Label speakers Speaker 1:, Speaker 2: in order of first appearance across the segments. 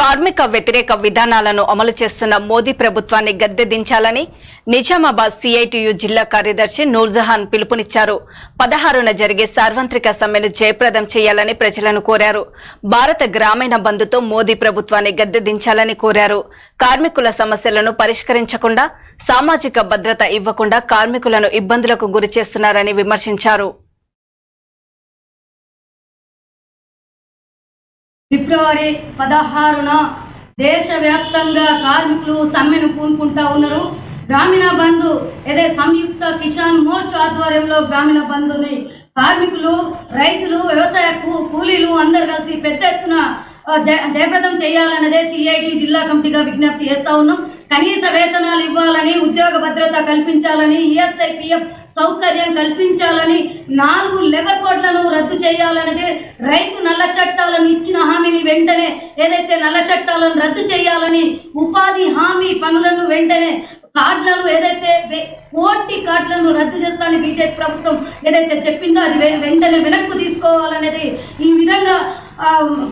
Speaker 1: కార్మిక వ్యతిరేక విధానాలను అమలు చేస్తున్న మోదీ ప్రభుత్వాన్ని గద్దెదించాలని నిజామాబాద్ సిఐటియు జిల్లా కార్యదర్శి నూర్జహాన్ పిలుపునిచ్చారు. పదహారున జరిగే సార్వత్రిక సమ్మెను జయప్రదం చేయాలని ప్రజలను కోరారు. భారత గ్రామీణ బంధుతో మోదీ ప్రభుత్వాన్ని గద్దెదించాలని కోరారు. కార్మికుల సమస్యలను పరిష్కరించకుండా సామాజిక భద్రత ఇవ్వకుండా కార్మికులను ఇబ్బందులకు గురి చేస్తున్నారని విమర్శించారు.
Speaker 2: ఫిబ్రవరి పదహారున దేశవ్యాప్తంగా కార్మికులు సమ్మెను పూనుకుంటా ఉన్నారు. గ్రామీణ బంధు ఏదే సంయుక్త కిసాన్ మోర్చా ఆధ్వర్యంలో గ్రామీణ బంధుని కార్మికులు రైతులు వ్యవసాయ కూలీలు అందరు కలిసి పెద్ద ఎత్తున జయప్రదం చేయాలన్నదే సిఐటి జిల్లా కమిటీగా విజ్ఞప్తి చేస్తా ఉన్నాం. కనీస వేతనాలు ఇవ్వాలని ఉద్యోగ భద్రత కల్పించాలని ఈఎస్ఐ పిఎఫ్ సౌకర్యం కల్పించాలని నాలుగు లెవర్ కోడ్లను రద్దు చేయాలనేది రైతు నల్ల చట్టాలను ఇచ్చిన హామీని వెంటనే ఏదైతే నల్ల చట్టాలను రద్దు చేయాలని ఉపాధి హామీ పనులను వెంటనే కార్డులను ఏదైతే కోటి కార్డులను రద్దు చేస్తానని బీజేపీ ప్రభుత్వం ఏదైతే చెప్పిందో అది వెంటనే వెనక్కు తీసుకోవాలనేది ఈ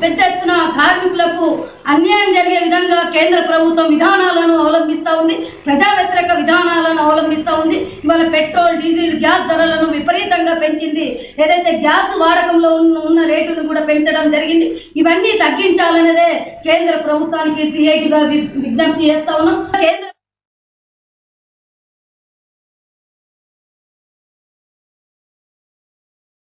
Speaker 2: పెద్ద ఎత్తున కార్మికులకు అన్యాయం జరిగే విధంగా కేంద్ర ప్రభుత్వం విధానాలను అవలంబిస్తూ ఉంది. ప్రజా వ్యతిరేక విధానాలను అవలంబిస్తూ ఉంది. ఇవాళ పెట్రోల్ డీజిల్ గ్యాస్ ధరలను విపరీతంగా పెంచింది. ఏదైతే గ్యాస్ వాడకంలో ఉన్న ఉన్న రేటును కూడా పెంచడం జరిగింది. ఇవన్నీ తగ్గించాలనేదే కేంద్ర ప్రభుత్వానికి సిఐటిగా విజ్ఞప్తి చేస్తా ఉన్నాం. కేంద్ర